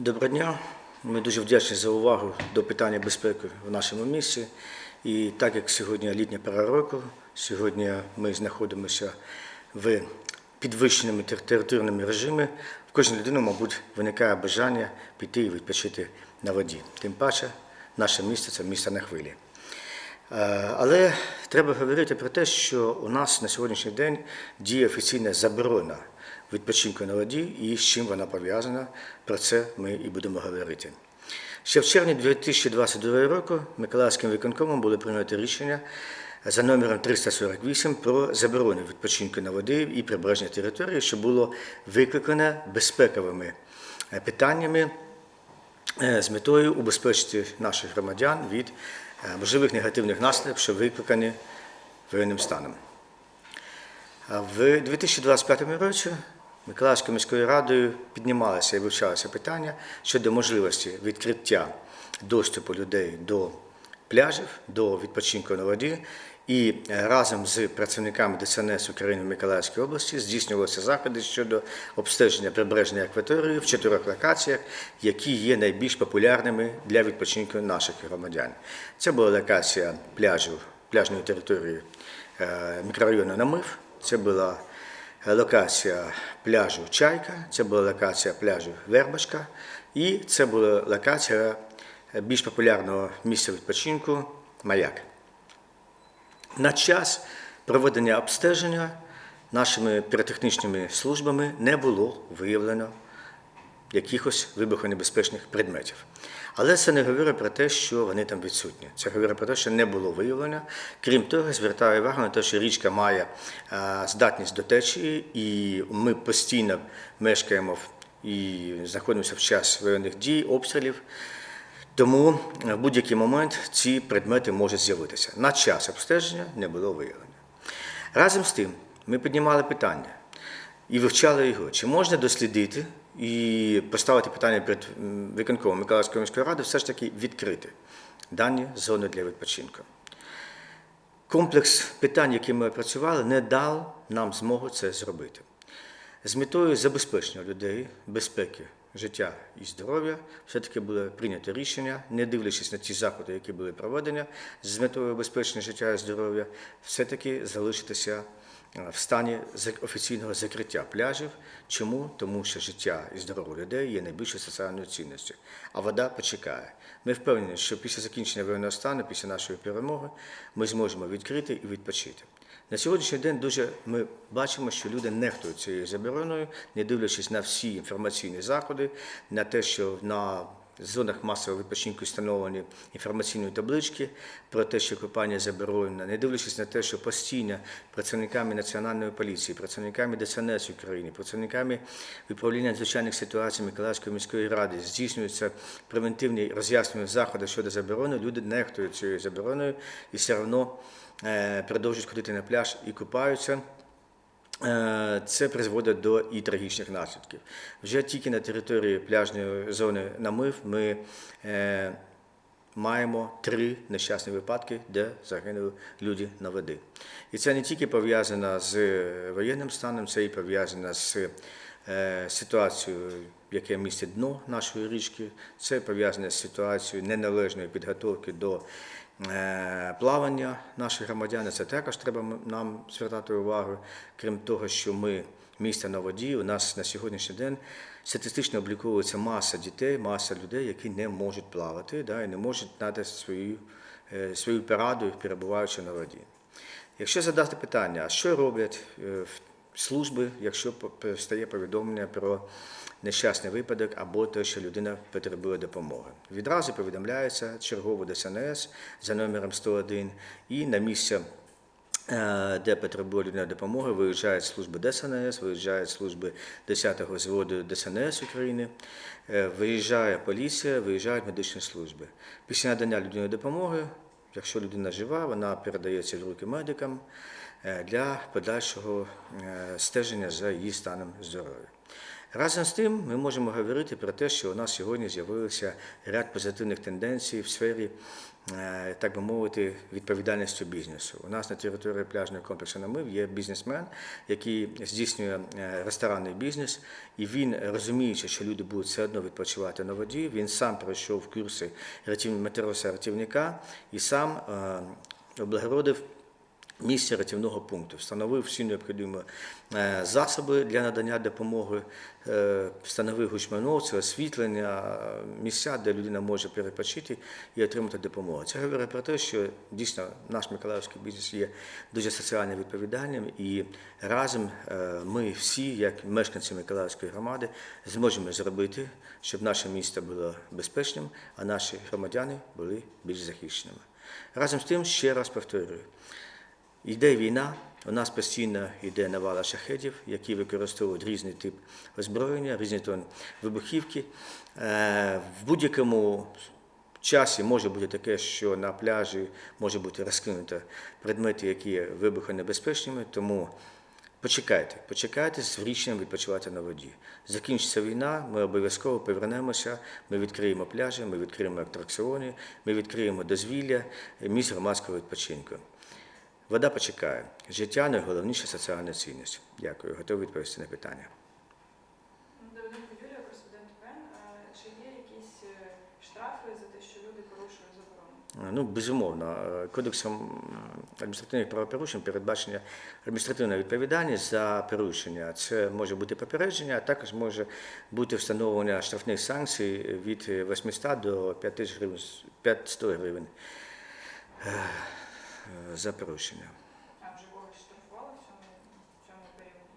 Доброго дня. Ми дуже вдячні за увагу до питання безпеки в нашому місті. І так як сьогодні літня пора року, сьогодні ми знаходимося в підвищеному тер- територіальному режимі, в кожній людини, мабуть, виникає бажання піти і відпочити на воді. Тим паче, наше місто це місто на хвилі. Е, Але треба говорити про те, що у нас на сьогоднішній день діє офіційна заборона відпочинку на воді і з чим вона пов'язана. Про це ми і будемо говорити. Ще в червні 2022 року Миколаївським виконкомом було прийнято рішення за номером 348 про заборону відпочинку на воді і прибережній території, що було викликане безпековими е, питаннями е, з метою убезпечити наших громадян від е, можливих негативних наслідків, що викликані воєнним станом. В 2025 році Миколаївською міською радою піднімалося і вивчалося питання щодо можливості відкриття доступу людей до пляжів, до відпочинку на воді. І разом з працівниками ДСНС України в Миколаївській області здійснювалися заходи щодо обстеження прибережної акваторії в чотирьох локаціях, які є найбільш популярними для відпочинку наших громадян. Це була локація пляжу, пляжної території е, мікрорайону Намив, це була локація пляжу Чайка, це була локація пляжу Вербашка, і це була локація більш популярного місця відпочинку Маяк. На час проведення обстеження нашими піротехнічними службами не було виявлено якихось вибухонебезпечних предметів. Але це не говорить про те, що вони там відсутні. Це говорить про те, що не було виявлено. Крім того, звертаю увагу на те, що річка має е, здатність до течії, і ми постійно мешкаємо і знаходимося в час воєнних дій, обстрілів. Тому в будь-який момент ці предмети можуть з'явитися. На час обстеження не було виявлено. Разом з тим, ми піднімали питання і вивчали його, чи можна дослідити і поставити питання перед м, виконкомом Миколаївської міської ради, все ж таки відкрити дані зони для відпочинку. Комплекс питань, які ми опрацювали, не дав нам змогу це зробити. З метою забезпечення людей безпеки, життя і здоров'я все-таки було прийнято рішення, не дивлячись на ті заходи, які були проведені, з метою забезпечення життя і здоров'я, все-таки залишитися в стані офіційного закриття пляжів. Чому? Тому що життя і здоров'я людей є найбільшою соціальною цінністю, а вода почекає. Ми впевнені, що після закінчення воєнного стану, після нашої перемоги, ми зможемо відкрити і відпочити. На сьогоднішній день дуже ми бачимо, що люди нехтують цією забороною, не дивлячись на всі інформаційні заходи, на те, що на зонах масового відпочинку встановлені інформаційні таблички про те, що купання заборонено, не дивлячись на те, що постійно працівниками Національної поліції, працівниками ДСНС України, працівниками управління надзвичайних ситуацій Миколаївської міської ради здійснюються превентивні роз'яснювальні заходи щодо заборони, люди нехтують цією забороною і все одно е, продовжують ходити на пляж і купаються. Е, Це призводить до і трагічних наслідків. Вже тільки на території пляжної зони намив ми е, маємо три нещасні випадки, де загинули люди на води. І це не тільки пов'язано з воєнним станом, це і пов'язано з е, ситуацією, яке містить дно нашої річки, це пов'язане з ситуацією неналежної підготовки до е, плавання наших громадян. Це також треба нам звертати увагу. Крім того, що ми місто на воді, у нас на сьогоднішній день статистично обліковується маса дітей, маса людей, які не можуть плавати да, і не можуть надати свою, е, свою пораду, перебуваючи на воді. Якщо задати питання, а що роблять в- служби, якщо стає повідомлення про нещасний випадок або те, що людина потребує допомоги. Відразу повідомляється чергову ДСНС за номером 101 і на місце. е, Де потребує людина допомоги, виїжджають служби ДСНС, виїжджають служби 10-го зводу ДСНС України, е, виїжджає поліція, виїжджають медичні служби. Після надання людині допомоги, якщо людина жива, вона передається в руки медикам е, для подальшого е, стеження за її станом здоров'я. Разом з тим, ми можемо говорити про те, що у нас сьогодні з'явився ряд позитивних тенденцій в сфері, так би мовити, відповідальністю бізнесу. У нас на території пляжного комплексу Намив є бізнесмен, який здійснює е, ресторанний бізнес, і він, розуміючи, що люди будуть все одно відпочивати на воді, він сам пройшов курси рятівника і сам е, облагородив місце рятівного пункту, встановив всі необхідні е, засоби для надання допомоги, е, встановив гучмановці, освітлення, місця, де людина може перепочити і отримати допомогу. Це говорить про те, що дійсно наш миколаївський бізнес є дуже соціально відповідальним, і разом е, ми всі, як мешканці Миколаївської громади, зможемо зробити, щоб наше місто було безпечним, а наші громадяни були більш захищеними. Разом з тим, ще раз повторюю. Йде війна, у нас постійно йде навала шахедів, які використовують різний тип озброєння, різні тон вибухівки. Е, В будь-якому часі може бути таке, що на пляжі може бути розкинуто предмети, які є вибухонебезпечними, тому почекайте, почекайте з рішенням відпочивати на воді. Закінчиться війна, ми обов'язково повернемося, ми відкриємо пляжі, ми відкриємо атракціони, ми відкриємо дозвілля, місць громадського відпочинку. Вода почекає. Життя найголовніша соціальна цінність. Дякую. Готовий відповісти на питання. Давиденко Юлія, кореспондент ПЕН. Чи є якісь е, штрафи за те, що люди порушують заборону? Ну, безумовно, е, кодексом адміністративних правопорушень передбачення адміністративна відповідальність за порушення. Це може бути попередження, а також може бути встановлення штрафних санкцій від 800 до 5000 гривень, 500 гривень за порушення. А вже когось штрафували в цьому, в цьому періоді?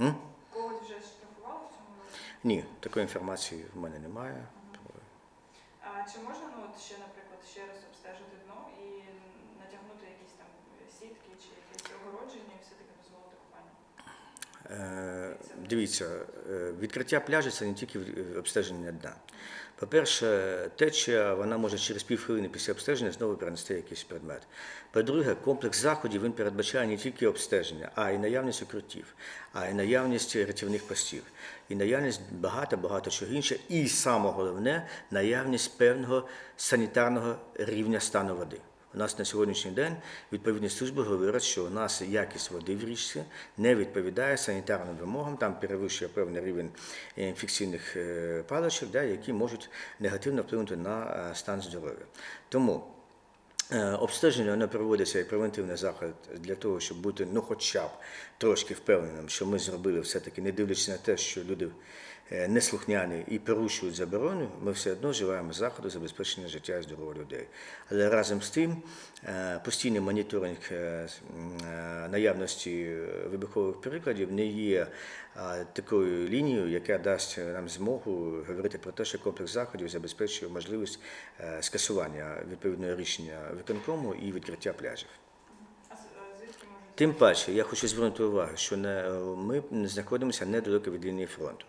М? Когось вже штрафували в цьому році? Ні, такої інформації в мене немає. А чи можна ну, от ще, наприклад, ще раз обстежити дно і натягнути якісь там сітки чи якесь огородження і все-таки дозволити купання? Е, Дивіться, е, відкриття пляжу це не тільки е, обстеження дна. По-перше, течія вона може через півхвилини після обстеження знову перенести якийсь предмет. По-друге, комплекс заходів він передбачає не тільки обстеження, а й наявність укриттів, а й наявність рятівних постів, і наявність багато-багато чого інше. І саме головне наявність певного санітарного рівня стану води. У нас на сьогоднішній день відповідні служби говорять, що у нас якість води в річці не відповідає санітарним вимогам, там перевищує певний рівень інфекційних е, паличок, да, які можуть негативно вплинути на е, стан здоров'я. Тому Е, Обстеження воно проводиться як превентивний захід для того, щоб бути ну, хоча б трошки впевненим, що ми зробили все-таки, не дивлячись на те, що люди неслухняні і порушують заборону, ми все одно вживаємо заходи забезпечення життя і здоров'я людей. Але разом з тим е, постійний моніторинг е, е, наявності е, вибухових прикладів не є е, такою лінією, яка дасть нам змогу говорити про те, що комплекс заходів забезпечує можливість е, скасування відповідного рішення виконкому і відкриття пляжів. А з- а звідки можуть Тим паче, я хочу звернути увагу, що не, ми знаходимося недалеко від лінії фронту.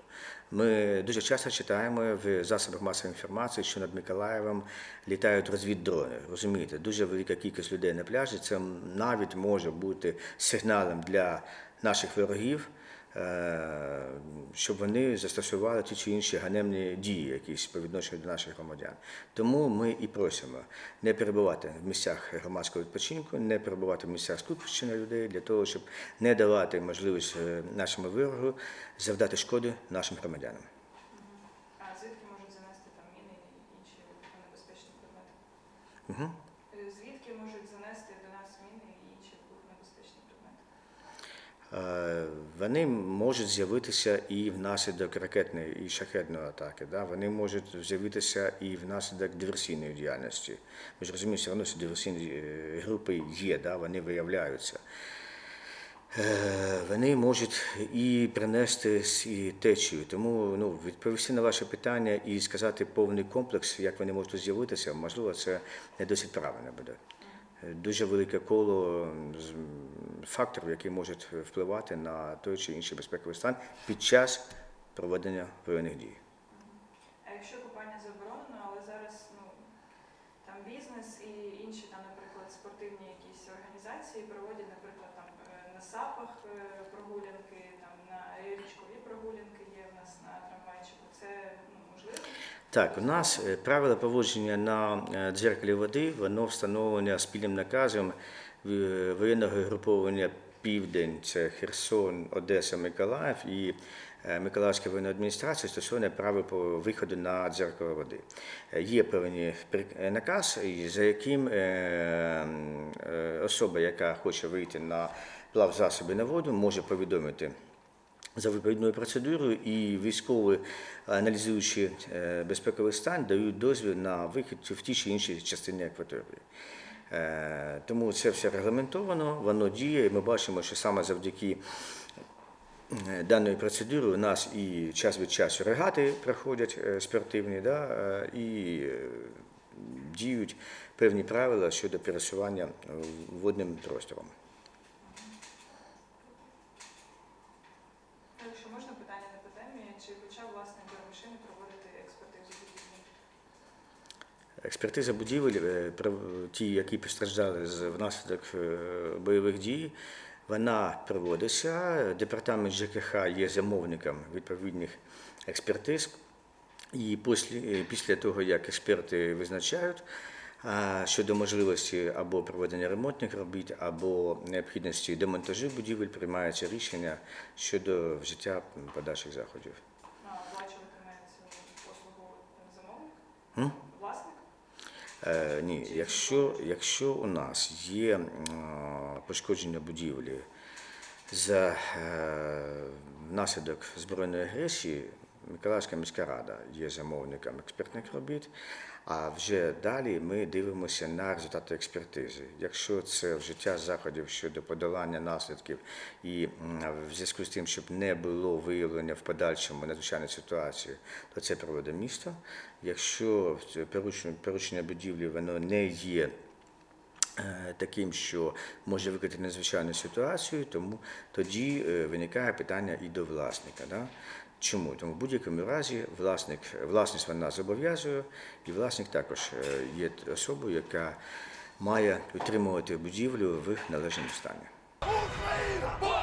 Ми дуже часто читаємо в засобах масової інформації, що над Миколаєвом літають розвіддрони. Розумієте, дуже велика кількість людей на пляжі. Це навіть може бути сигналом для наших ворогів. Е, Щоб вони застосували ті чи інші ганебні дії, якісь по відношенню до наших громадян. Тому ми і просимо не перебувати в місцях громадського відпочинку, не перебувати в місцях скупчення людей для того, щоб не давати можливість е, нашому ворогу завдати шкоди нашим громадянам. а звідки можуть занести там міни і інші вибухонебезпечні предмети? Угу. Звідки можуть занести до нас міни і інші вибухонебезпечні предмети? Е, Вони можуть з'явитися і внаслідок ракетної і шахетної атаки. Да? Вони можуть з'явитися і внаслідок диверсійної діяльності. Ви ж розумієте, все одно ці диверсійні е, групи є, да? вони виявляються. Е, Вони можуть і принести і течію. Тому ну, відповісти на ваше питання і сказати повний комплекс, як вони можуть з'явитися, можливо, це не досить правильно буде. Дуже велике коло факторів, які можуть впливати на той чи інший безпековий стан під час проведення воєнних дій. А якщо купання заборонено, але зараз ну там бізнес і інші там, наприклад, спортивні якісь організації проводять, наприклад, там е, на сапах е, прогулянки, там на річкові прогулянки є в нас на трамвайчику. Це? Так, у нас е, правила поводження на е, дзеркалі води, воно встановлено спільним наказом е, воєнного груповання Південь, це Херсон, Одеса, Миколаїв і Миколаївська воєнна адміністрація стосовно правил по виходу на дзеркало води. Є певний наказ, за яким особа, яка хоче вийти на плавзасоби на воду, може повідомити за відповідною процедурою, і військові, аналізуючи е, безпековий стан, дають дозвіл на вихід в ті чи інші частини акваторії. Е, Тому це все регламентовано, воно діє, і ми бачимо, що саме завдяки е, даної процедури у нас і час від часу регати проходять спортивні, да, і діють певні правила щодо пересування водним простором. Якщо можна питання не по темі, чи почав власник машини проводити експертизу будівлі? Експертиза будівель, е, ті, які постраждали внаслідок е, бойових дій, вона проводиться. Департамент ЖКХ є замовником відповідних експертиз. І після, е, того, як експерти визначають щодо можливості або проведення ремонтних робіт, або необхідності демонтажу будівель, приймається рішення щодо вжиття подальших заходів. Оплачуватиме цю послугу замовник? Власник? Е, ні, якщо, якщо у нас є пошкодження будівлі за е, внаслідок збройної агресії, Миколаївська міська рада є замовником експертних робіт, а вже далі ми дивимося на результати експертизи. Якщо це вжиття заходів щодо подолання наслідків і в зв'язку з тим, щоб не було виявлення в подальшому надзвичайної ситуації, то це проводить місто. Якщо порушення, будівлі воно не є е, таким, що може викликати надзвичайну ситуацію, тому тоді е, виникає питання і до власника. Да? Чому? Тому в будь-якому разі власник, власність вона зобов'язує, і власник також е, є особою, яка має утримувати будівлю в належному стані. Україна!